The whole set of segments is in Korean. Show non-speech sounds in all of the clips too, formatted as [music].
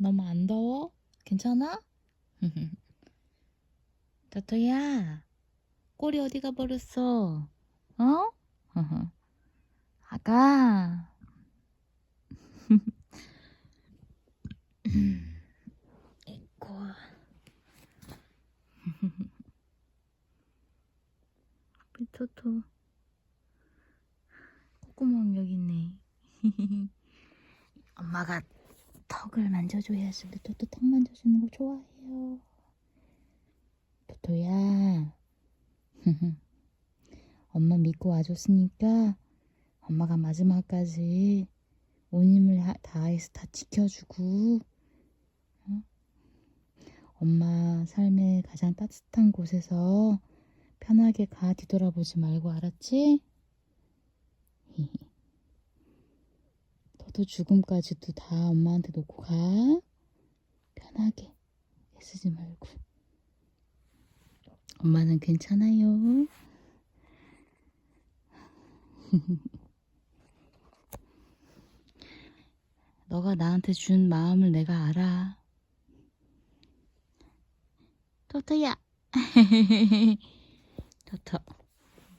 너무 안 더워? 괜찮아? [laughs] 토토야, 꼬리 어디 가버렸어? 어? [laughs] 아가. 이고. 우리 토토. 콧구멍 여기 있네. [laughs] 엄마가 턱을 만져줘야지. 우리 토토 턱 만져주는 거 좋아해요. 토토야. [laughs] 엄마 믿고 와줬으니까 엄마가 마지막까지 온 힘을 하- 다해서 다 지켜주고 어? 엄마 삶의 가장 따뜻한 곳에서 편하게 가 뒤돌아보지 말고 알았지? 너도 죽음까지도 다 엄마한테 놓고 가 편하게 애쓰지 말고 엄마는 괜찮아요 [laughs] 너가 나한테 준 마음을 내가 알아. 토토야. [laughs] 토토.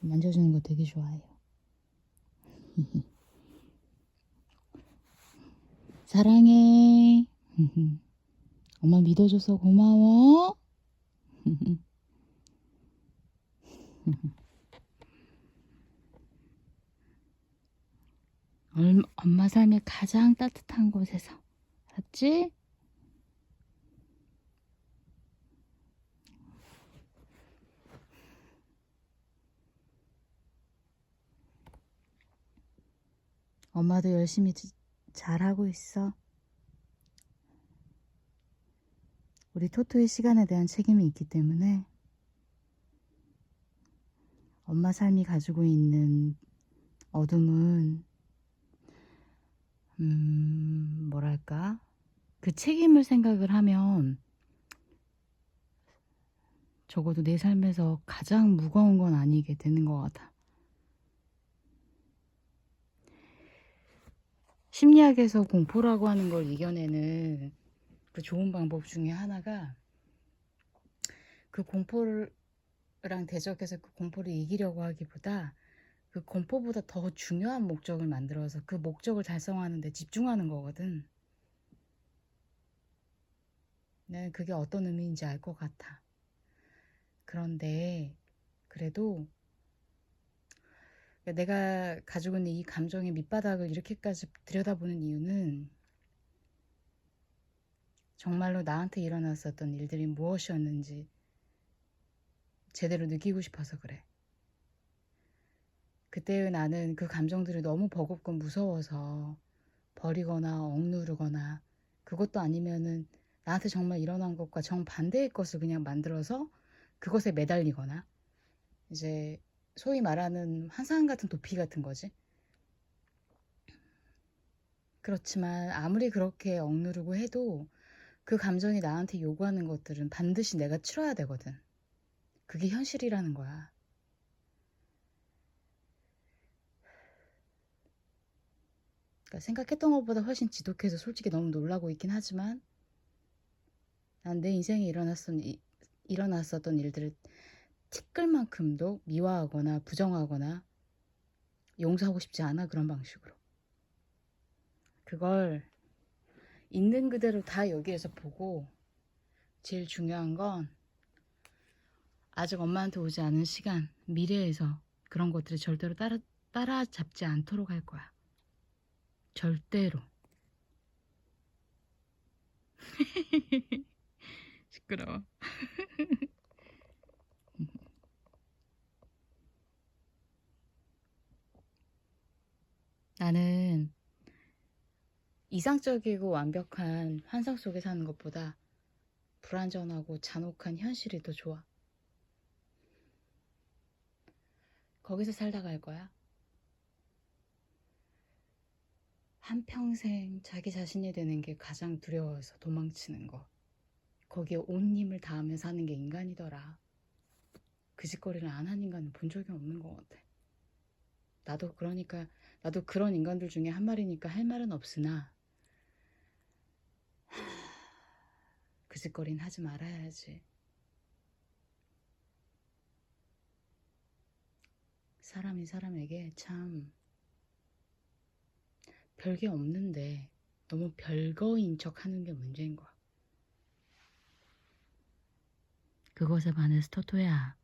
만져주는 거 되게 좋아해요. [laughs] 사랑해. [laughs] 엄마 믿어줘서 고마워. [laughs] 얼- 엄마 삶의 가장 따뜻한 곳에서 알았지? 엄마도 열심히 지- 잘하고 있어. 우리 토토의 시간에 대한 책임이 있기 때문에 엄마 삶이 가지고 있는 어둠은 음, 뭐랄까? 그 책임을 생각을 하면 적어도 내 삶에서 가장 무거운 건 아니게 되는 것 같아. 심리학에서 공포라고 하는 걸 이겨내는 그 좋은 방법 중에 하나가 그 공포랑 대적해서 그 공포를 이기려고 하기보다 그 공포보다 더 중요한 목적을 만들어서 그 목적을 달성하는 데 집중하는 거거든. 나는 그게 어떤 의미인지 알 것 같아. 그런데 그래도 내가 가지고 있는 이 감정의 밑바닥을 이렇게까지 들여다보는 이유는 정말로 나한테 일어났었던 일들이 무엇이었는지 제대로 느끼고 싶어서 그래. 그때의 나는 그 감정들이 너무 버겁고 무서워서 버리거나 억누르거나 그것도 아니면은 나한테 정말 일어난 것과 정반대의 것을 그냥 만들어서 그것에 매달리거나 이제 소위 말하는 환상 같은 도피 같은 거지. 그렇지만 아무리 그렇게 억누르고 해도 그 감정이 나한테 요구하는 것들은 반드시 내가 치러야 되거든. 그게 현실이라는 거야. 그러니까 생각했던 것보다 훨씬 지독해서 솔직히 너무 놀라고 있긴 하지만 난 내 인생에 일어났던, 이- 일어났었던 일들을 티끌만큼도 미화하거나 부정하거나 용서하고 싶지 않아 그런 방식으로. 그걸 있는 그대로 다 여기에서 보고 제일 중요한 건 아직 엄마한테 오지 않은 시간 미래에서 그런 것들이 절대로 따라, 따라잡지 않도록 할 거야. 절대로. [laughs] 시끄러워 [laughs] 나는 이상적이고 완벽한 환상 속에 사는 것보다 불완전하고 잔혹한 현실이 더 좋아. 거기서 살다 갈 거야. 한평생 자기 자신이 되는 게 가장 두려워서 도망치는 거. 거기에 온 힘을 다하며 사는 게 인간이더라. 그 짓거리를 안 한 인간은 본 적이 없는 것 같아. 나도 그러니까 나도 그런 인간들 중에 한 마리니까 할 말은 없으나 하, [sighs] 그 짓거리는 하지 말아야지. 사람이 사람에게 참 별게 없는데 너무 별거인 척 하는 게 문제인 거야. 그것에 반해서 토토야.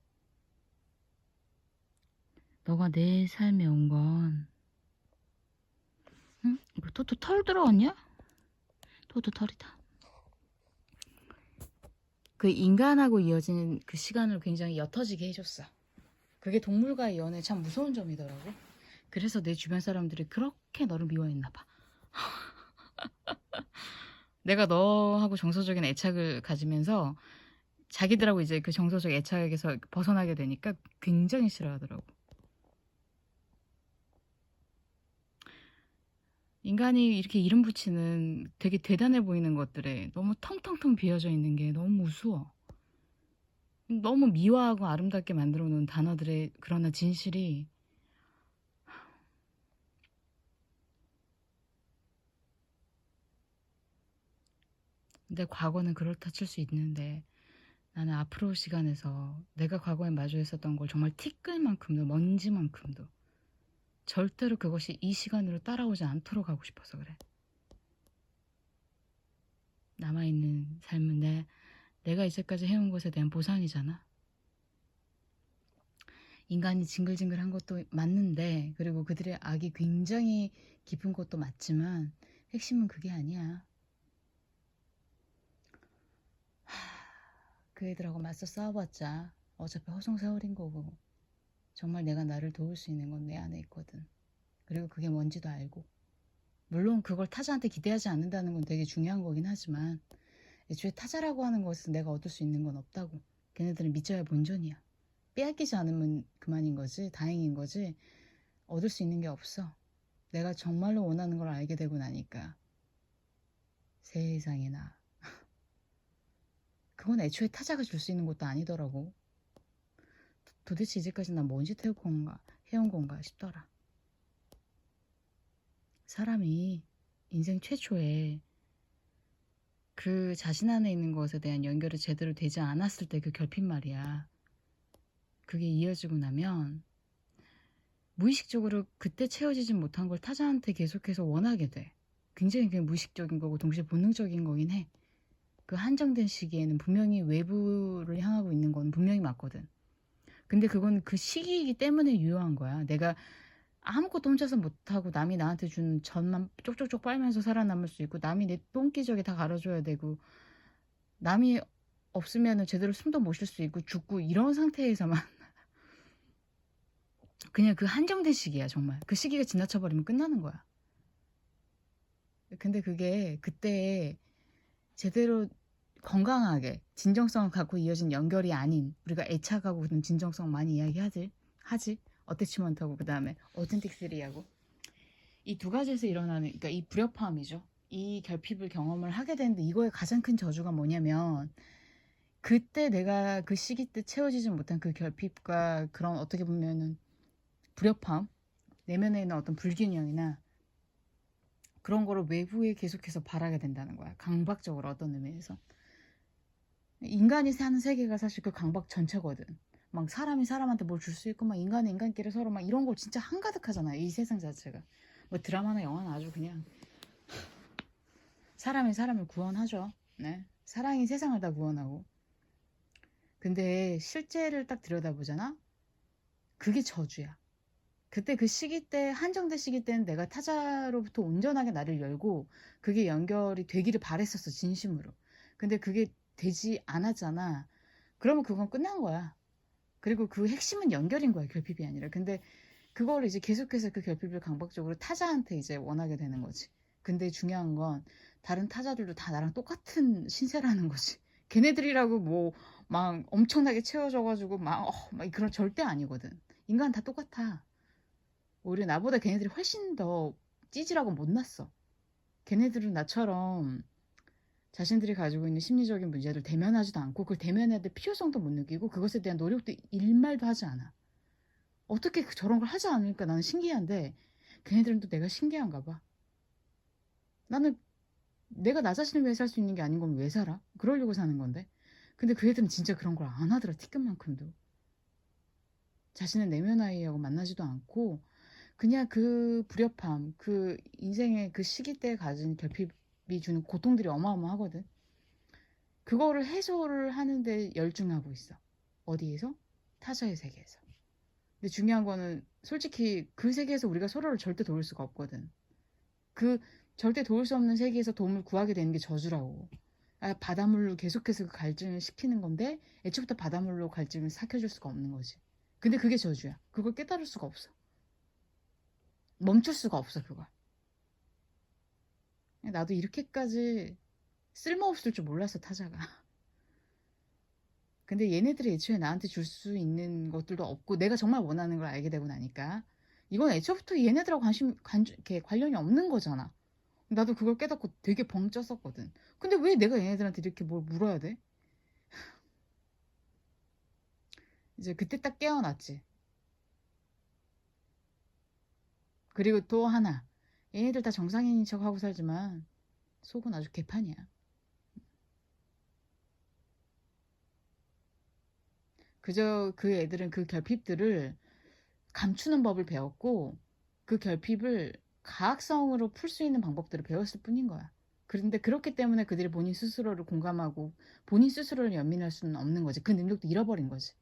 너가 내 삶에 온 건, 응? 이거 토토 털 들어왔냐? 토토 털이다. 그 인간하고 이어지는 그 시간을 굉장히 옅어지게 해줬어. 그게 동물과의 연애 참 무서운 점이더라고. 그래서 내 주변 사람들이 그렇게 너를 미워했나 봐. [laughs] 내가 너하고 정서적인 애착을 가지면서 자기들하고 이제 그 정서적 애착에서 벗어나게 되니까 굉장히 싫어하더라고. 인간이 이렇게 이름 붙이는 되게 대단해 보이는 것들에 너무 텅텅텅 비어져 있는 게 너무 우스워. 너무 미화하고 아름답게 만들어 놓은 단어들의 그러나 진실이 내 과거는 그렇다 칠 수 있는데 나는 앞으로 시간에서 내가 과거에 마주했었던 걸 정말 티끌만큼도 먼지만큼도 절대로 그것이 이 시간으로 따라오지 않도록 하고 싶어서 그래. 남아있는 삶은 내, 내가 이제까지 해온 것에 대한 보상이잖아. 인간이 징글징글한 것도 맞는데, 그리고 그들의 악이 굉장히 깊은 것도 맞지만, 핵심은 그게 아니야. 그 애들하고 맞서 싸워봤자 어차피 허송세월인 거고 정말 내가 나를 도울 수 있는 건 내 안에 있거든. 그리고 그게 뭔지도 알고. 물론 그걸 타자한테 기대하지 않는다는 건 되게 중요한 거긴 하지만 애초에 타자라고 하는 것은 내가 얻을 수 있는 건 없다고. 걔네들은 믿져야 본전이야. 빼앗기지 않으면 그만인 거지. 다행인 거지. 얻을 수 있는 게 없어. 내가 정말로 원하는 걸 알게 되고 나니까. 세상에나. [laughs] 그건 애초에 타자가 줄 수 있는 것도 아니더라고. 도- 도대체 이제까지 난뭔짓 해온 건가, 해온 건가 싶더라. 사람이 인생 최초에 그 자신 안에 있는 것에 대한 연결이 제대로 되지 않았을 때 그 결핍 말이야. 그게 이어지고 나면 무의식적으로 그때 채워지진 못한 걸 타자한테 계속해서 원하게 돼. 굉장히 그게 무의식적인 거고 동시에 본능적인 거긴 해. 그 한정된 시기에는 분명히 외부를 향하고 있는 건 분명히 맞거든. 근데 그건 그 시기이기 때문에 유효한 거야. 내가 아무것도 혼자서 못하고 남이 나한테 준 전만 쪽쪽쪽 빨면서 살아남을 수 있고 남이 내 똥기저귀 다 갈아줘야 되고 남이 없으면 제대로 숨도 못 쉴 수 있고 죽고 이런 상태에서만 [laughs] 그냥 그 한정된 시기야 정말 그 시기가 지나쳐버리면 끝나는 거야 근데 그게 그때 제대로 건강하게 진정성을 갖고 이어진 연결이 아닌 우리가 애착하고 그런 진정성 많이 이야기하지 하지 어태치먼트하고 그 다음에 어텐틱 스리하고 이 두 가지에서 일어나는 그러니까 이 불협화음이죠 이 결핍을 경험을 하게 되는데 이거의 가장 큰 저주가 뭐냐면 그때 내가 그 시기 때 채워지지 못한 그 결핍과 그런 어떻게 보면은 불협화음 내면에 있는 어떤 불균형이나 그런 거를 외부에 계속해서 바라게 된다는 거야. 강박적으로 어떤 의미에서. 인간이 사는 세계가 사실 그 강박 전체거든. 막 사람이 사람한테 뭘 줄 수 있고 막 인간이 인간끼리 서로 막 이런 걸 진짜 한가득 하잖아요. 이 세상 자체가. 뭐 드라마나 영화는 아주 그냥 사람이 사람을 구원하죠. 네. 사랑이 세상을 다 구원하고. 근데 실제를 딱 들여다보잖아? 그게 저주야. 그때 그 시기 때, 한정된 시기 때는 내가 타자로부터 온전하게 나를 열고 그게 연결이 되기를 바랬었어, 진심으로. 근데 그게 되지 않았잖아. 그러면 그건 끝난 거야. 그리고 그 핵심은 연결인 거야, 결핍이 아니라. 근데 그걸 이제 계속해서 그 결핍을 강박적으로 타자한테 이제 원하게 되는 거지. 근데 중요한 건 다른 타자들도 다 나랑 똑같은 신세라는 거지. [laughs] 걔네들이라고 뭐 막 엄청나게 채워져가지고 막, 어, 막 그런 절대 아니거든. 인간 다 똑같아. 오히려 나보다 걔네들이 훨씬 더 찌질하고 못났어. 걔네들은 나처럼 자신들이 가지고 있는 심리적인 문제를 대면하지도 않고 그걸 대면해야 될 필요성도 못 느끼고 그것에 대한 노력도 일말도 하지 않아. 어떻게 그 저런 걸 하지 않으니까 나는 신기한데 걔네들은 또 내가 신기한가 봐. 나는 내가 나 자신을 위해 살 수 있는 게 아닌 건 왜 살아? 그러려고 사는 건데. 근데 그 애들은 진짜 그런 걸 안 하더라, 티끌만큼도. 자신의 내면 아이하고 만나지도 않고, 그냥 그 불협함, 그 인생의 그 시기 때 가진 결핍 이 주는 고통들이 어마어마하거든. 그거를 해소를 하는데 열중하고 있어. 어디에서? 타자의 세계에서. 근데 중요한 거는 솔직히 그 세계에서 우리가 서로를 절대 도울 수가 없거든. 그 절대 도울 수 없는 세계에서 도움을 구하게 되는 게 저주라고. 아, 바닷물로 계속해서 그 갈증을 시키는 건데 애초부터 바닷물로 갈증을 삭혀줄 수가 없는 거지. 근데 그게 저주야. 그걸 깨달을 수가 없어. 멈출 수가 없어 그걸. 나도 이렇게까지 쓸모없을 줄 몰랐어 타자가. 근데 얘네들이 애초에 나한테 줄 수 있는 것들도 없고 내가 정말 원하는 걸 알게 되고 나니까 이건 애초부터 얘네들하고 관심 관, 이렇게 관련이 없는 거잖아. 나도 그걸 깨닫고 되게 벙쪘었거든. 근데 왜 내가 얘네들한테 이렇게 뭘 물어야 돼? [sighs] 이제 그때 딱 깨어났지. 그리고 또 하나. 얘네들 다 정상인인 척 하고 살지만 속은 아주 개판이야. 그저 그 애들은 그 결핍들을 감추는 법을 배웠고 그 결핍을 가학성으로 풀 수 있는 방법들을 배웠을 뿐인 거야. 그런데 그렇기 때문에 그들이 본인 스스로를 공감하고 본인 스스로를 연민할 수는 없는 거지. 그 능력도 잃어버린 거지.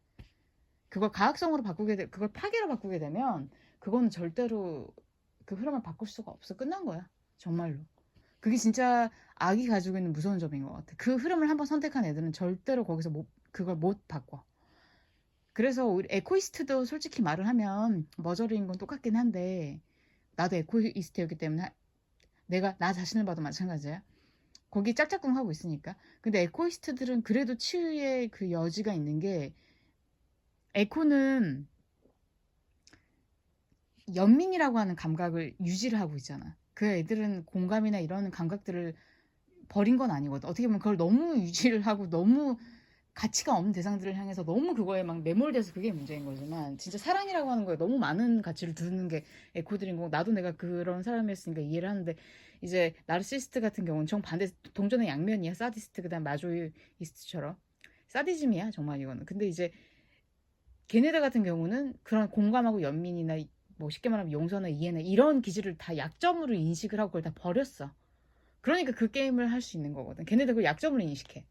그걸 가학성으로 바꾸게 되, 그걸 파괴로 바꾸게 되면 그거는 절대로 그 흐름을 바꿀 수가 없어. 끝난 거야. 정말로. 그게 진짜 악이 가지고 있는 무서운 점인 것 같아. 그 흐름을 한번 선택한 애들은 절대로 거기서 못, 그걸 못 바꿔. 그래서 에코이스트도 솔직히 말을 하면 머저리인 건 똑같긴 한데 나도 에코이스트였기 때문에 내가 나 자신을 봐도 마찬가지야. 거기 짝짝꿍 하고 있으니까. 근데 에코이스트들은 그래도 치유의 그 여지가 있는 게 에코는 연민이라고 하는 감각을 유지를 하고 있잖아. 그 애들은 공감이나 이런 감각들을 버린 건 아니거든. 어떻게 보면 그걸 너무 유지를 하고 너무 가치가 없는 대상들을 향해서 너무 그거에 막 매몰돼서 그게 문제인 거지만 진짜 사랑이라고 하는 거에 너무 많은 가치를 두는 게 에코들인 거고 나도 내가 그런 사람이었으니까 이해를 하는데 이제 나르시스트 같은 경우는 정반대 동전의 양면이야 사디스트 그다음 마조이스트처럼 사디즘이야 정말 이거는 근데 이제 걔네들 같은 경우는 그런 공감하고 연민이나 뭐 쉽게 말하면 용서나 이해나 이런 기질을 다 약점으로 인식을 하고 그걸 다 버렸어 그러니까 그 게임을 할 수 있는 거거든 걔네들 그걸 약점으로 인식해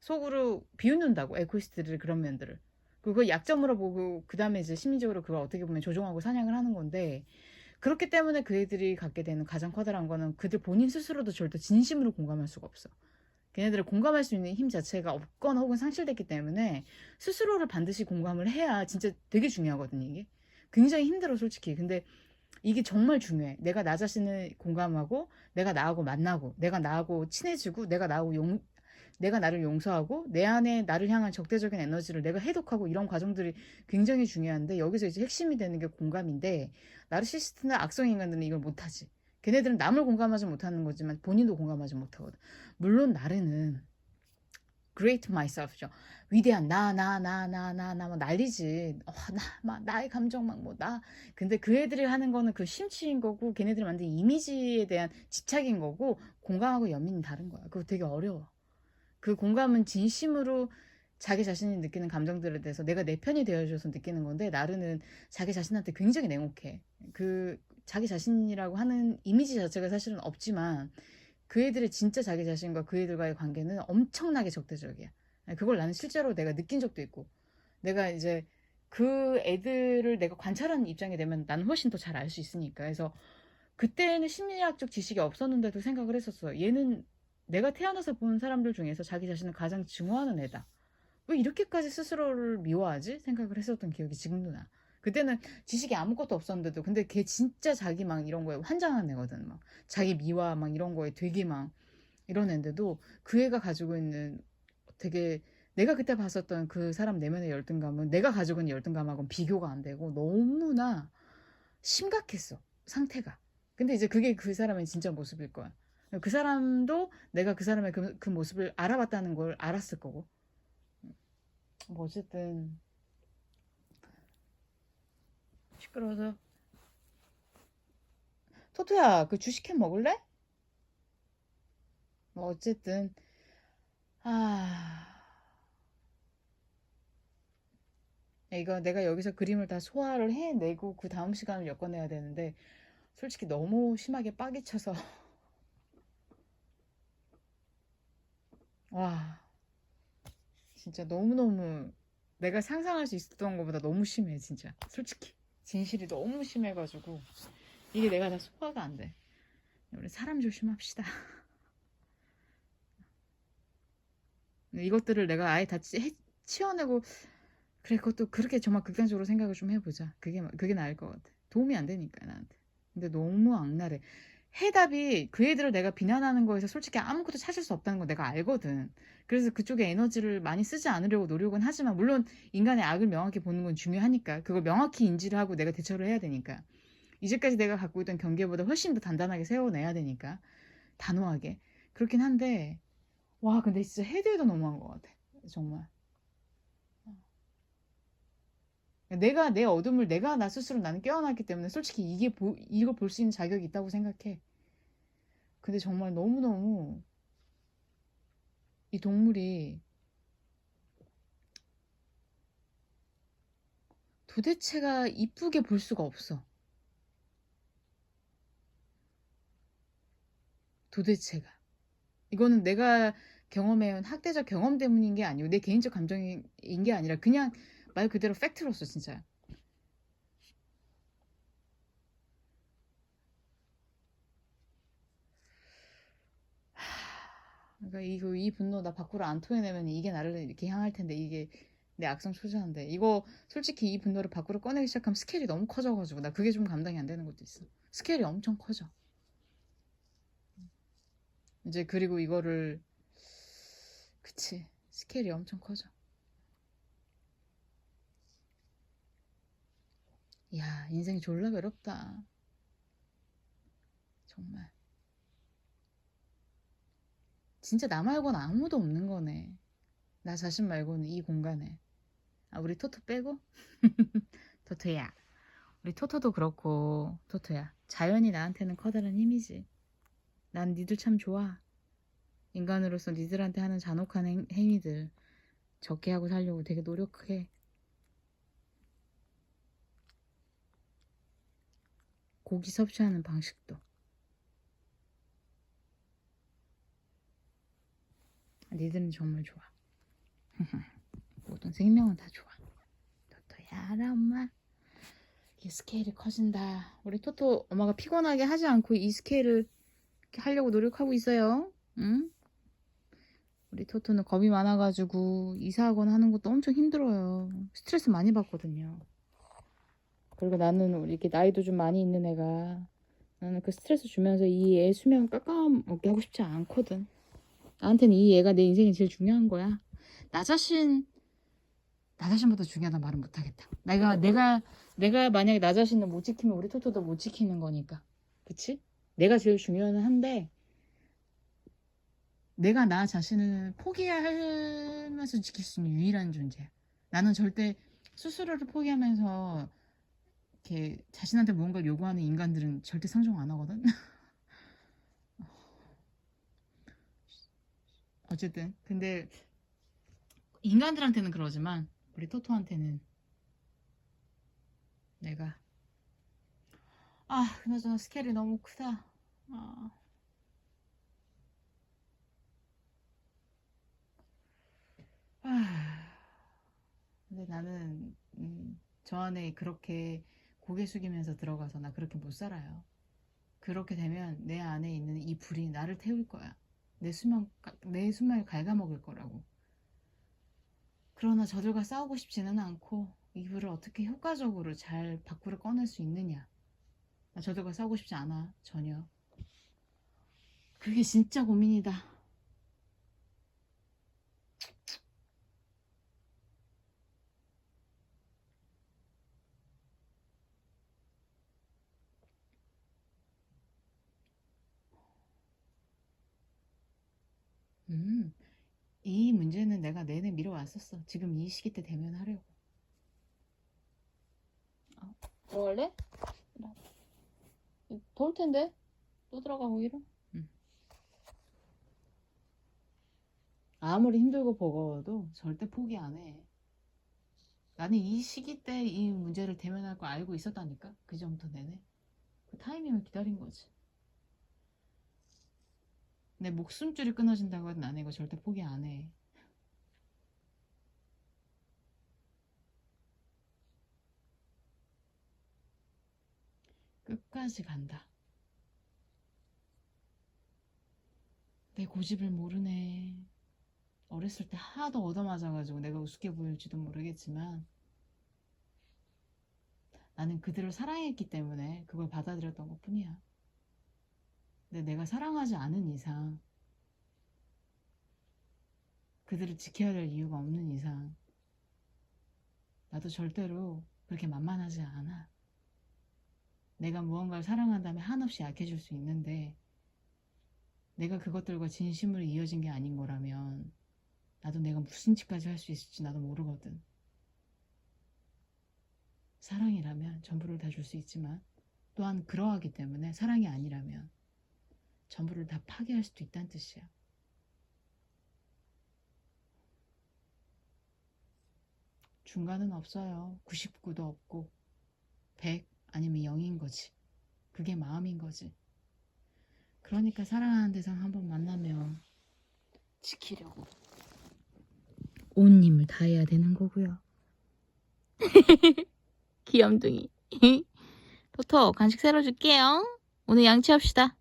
속으로 비웃는다고 에코이스트를 그런 면들을 그거 약점으로 보고 그 다음에 이제 심리적으로 그걸 어떻게 보면 조종하고 사냥을 하는 건데 그렇기 때문에 그 애들이 갖게 되는 가장 커다란 거는 그들 본인 스스로도 절대 진심으로 공감할 수가 없어. 걔네들을 공감할 수 있는 힘 자체가 없거나 혹은 상실됐기 때문에 스스로를 반드시 공감을 해야 진짜 되게 중요하거든 이게. 굉장히 힘들어 솔직히. 근데 이게 정말 중요해. 내가 나 자신을 공감하고 내가 나하고 만나고 내가 나하고 친해지고 내가 나하고 용, 내가 나를 용서하고 내 안에 나를 향한 적대적인 에너지를 내가 해독하고 이런 과정들이 굉장히 중요한데 여기서 이제 핵심이 되는 게 공감인데 나르시스트나 악성 인간들은 이걸 못하지. 걔네들은 남을 공감하지 못하는 거지만 본인도 공감하지 못하거든. 물론 나르는 great myself죠. 위대한 나 나 나 나 나 나 뭐 난리지. 어, 나, 막 나의 감정 막 뭐 나. 근데 그 애들이 하는 거는 그 심취인 거고 걔네들이 만든 이미지에 대한 집착인 거고 공감하고 연민은 다른 거야. 그거 되게 어려워. 그 공감은 진심으로 자기 자신이 느끼는 감정들에 대해서 내가 내 편이 되어줘서 느끼는 건데 나르는 자기 자신한테 굉장히 냉혹해. 그 자기 자신이라고 하는 이미지 자체가 사실은 없지만 그 애들의 진짜 자기 자신과 그 애들과의 관계는 엄청나게 적대적이야. 그걸 나는 실제로 내가 느낀 적도 있고 내가 이제 그 애들을 내가 관찰하는 입장이 되면 나는 훨씬 더 잘 알 수 있으니까. 그래서 그때는 심리학적 지식이 없었는데도 생각을 했었어. 얘는 내가 태어나서 본 사람들 중에서 자기 자신을 가장 증오하는 애다. 왜 이렇게까지 스스로를 미워하지? 생각을 했었던 기억이 지금도 나. 그때는 지식이 아무것도 없었는데도 근데 걔 진짜 자기 막 이런 거에 환장한 애거든. 막 자기 미화 막 이런 거에 되게 막 이런 애인데도 그 애가 가지고 있는 되게 내가 그때 봤었던 그 사람 내면의 열등감은 내가 가지고 있는 열등감하고는 비교가 안 되고 너무나 심각했어. 상태가. 근데 이제 그게 그 사람의 진짜 모습일 거야. 그 사람도 내가 그 사람의 그, 그 모습을 알아봤다는 걸 알았을 거고. 뭐 어쨌든 시끄러워서. 토토야 그 주식캔 먹을래? 뭐 어쨌든. 아. 이거 내가 여기서 그림을 다 소화를 해내고 그 다음 시간을 엮어내야 되는데 솔직히 너무 심하게 빡이 쳐서. 와. 진짜 너무너무 내가 상상할 수 있었던 것보다 너무 심해 진짜. 솔직히 진실이 너무 심해가지고 이게 내가 다 소화가 안 돼. 우리 사람 조심합시다. 이것들을 내가 아예 다 치워내고 그래 그것도 그렇게 정말 극단적으로 생각을 좀 해보자. 그게 그게 나을 것 같아. 도움이 안 되니까 나한테. 근데 너무 악랄해. 해답이 그 애들을 내가 비난하는 거에서 솔직히 아무것도 찾을 수 없다는 거 내가 알거든. 그래서 그쪽에 에너지를 많이 쓰지 않으려고 노력은 하지만 물론 인간의 악을 명확히 보는 건 중요하니까 그걸 명확히 인지를 하고 내가 대처를 해야 되니까. 이제까지 내가 갖고 있던 경계보다 훨씬 더 단단하게 세워내야 되니까. 단호하게. 그렇긴 한데 와 근데 진짜 해도 너무한 것 같아. 정말. 내가 내 어둠을 내가 나 스스로 나는 깨어났기 때문에 솔직히 이게 보, 이걸 볼 수 있는 자격이 있다고 생각해 근데 정말 너무너무 이 동물이 도대체가 이쁘게 볼 수가 없어. 도대체가. 이거는 내가 경험해온 학대적 경험 때문인 게 아니고 내 개인적 감정인 게 아니라 그냥 말 그대로 팩트로서 진짜. 그러니까 이거 이 분노 나 밖으로 안 토해내면 이게 나를 이렇게 향할 텐데 이게 내 악성 초자인데 이거 솔직히 이 분노를 밖으로 꺼내기 시작하면 스케일이 너무 커져가지고 나 그게 좀 감당이 안 되는 것도 있어. 스케일이 엄청 커져. 이제 그리고 이거를 그치 스케일이 엄청 커져. 야 인생이 졸라 외롭다. 정말. 진짜 나 말고는 아무도 없는 거네. 나 자신 말고는 이 공간에. 아, 우리 토토 빼고? [laughs] 토토야. 우리 토토도 그렇고, 토토야. 자연이 나한테는 커다란 힘이지. 난 니들 참 좋아. 인간으로서 니들한테 하는 잔혹한 행, 행위들 적게 하고 살려고 되게 노력해. 고기 섭취하는 방식도. 니들은 정말 좋아. [laughs] 모든 생명은 다 좋아. 토토야, 알아, 엄마. 이 스케일이 커진다. 우리 토토 엄마가 피곤하게 하지 않고 이 스케일을 하려고 노력하고 있어요. 응? 우리 토토는 겁이 많아가지고 이사하거나 하는 것도 엄청 힘들어요. 스트레스 많이 받거든요. 그리고 나는 이렇게 나이도 좀 많이 있는 애가 나는 그 스트레스 주면서 이 애 수명 깎아먹게 하고 싶지 않거든. 나한테는 이 애가 내 인생이 제일 중요한 거야. 나 자신, 나 자신보다 중요하다 말은 못하겠다. 내가, 내가, 내가 만약에 나 자신을 못 지키면 우리 토토도 못 지키는 거니까. 그치? 내가 제일 중요는 한데, 내가 나 자신을 포기하면서 지킬 수 있는 유일한 존재야. 나는 절대 스스로를 포기하면서 이렇게 자신한테 무언가를 요구하는 인간들은 절대 상종 안 하거든. [laughs] 어쨌든. 근데 인간들한테는 그러지만 우리 토토한테는 내가. 아 그나저나 스케일이 너무 크다. 아. 아. 근데 나는 음, 저 안에 그렇게 고개 숙이면서 들어가서 나 그렇게 못 살아요. 그렇게 되면 내 안에 있는 이 불이 나를 태울 거야 내 수명, 내 수명을 갉아먹을 거라고. 그러나 저들과 싸우고 싶지는 않고 이불을 어떻게 효과적으로 잘 밖으로 꺼낼 수 있느냐. 나 저들과 싸우고 싶지 않아, 전혀. 그게 진짜 고민이다. 음, 이 문제는 내가 내내 미뤄왔었어. 지금 이 시기 때 되면 하려고. 어, 들어갈래? 더울 텐데. 또 들어가, 거기로? 응. 아무리 힘들고 버거워도 절대 포기 안 해. 나는 이 시기 때 이 문제를 대면할 거 알고 있었다니까. 그 전부터 내내. 그 타이밍을 기다린 거지. 내 목숨줄이 끊어진다고 해도 나는 이거 절대 포기 안 해. 끝까지 간다. 내 고집을 모르네. 어렸을 때 하도 얻어맞아가지고 내가 우습게 보일지도 모르겠지만 나는 그들을 사랑했기 때문에 그걸 받아들였던 것 뿐이야. 근데 내가 사랑하지 않은 이상 그들을 지켜야 될 이유가 없는 이상 나도 절대로 그렇게 만만하지 않아. 내가 무언가를 사랑한다면 한없이 약해질 수 있는데 내가 그것들과 진심으로 이어진 게 아닌 거라면 나도 내가 무슨 짓까지 할 수 있을지 나도 모르거든. 사랑이라면 전부를 다 줄 수 있지만 또한 그러하기 때문에 사랑이 아니라면 전부를 다 파괴할 수도 있다는 뜻이야. 중간은 없어요. 99도 없고 100 아니면 0인 거지. 그게 마음인 거지. 그러니까 사랑하는 대상 한번 만나면 지키려고 온 힘을 다해야 되는 거고요. [laughs] 귀염둥이. [laughs] 토토 간식 새로 줄게요. 오늘 양치합시다.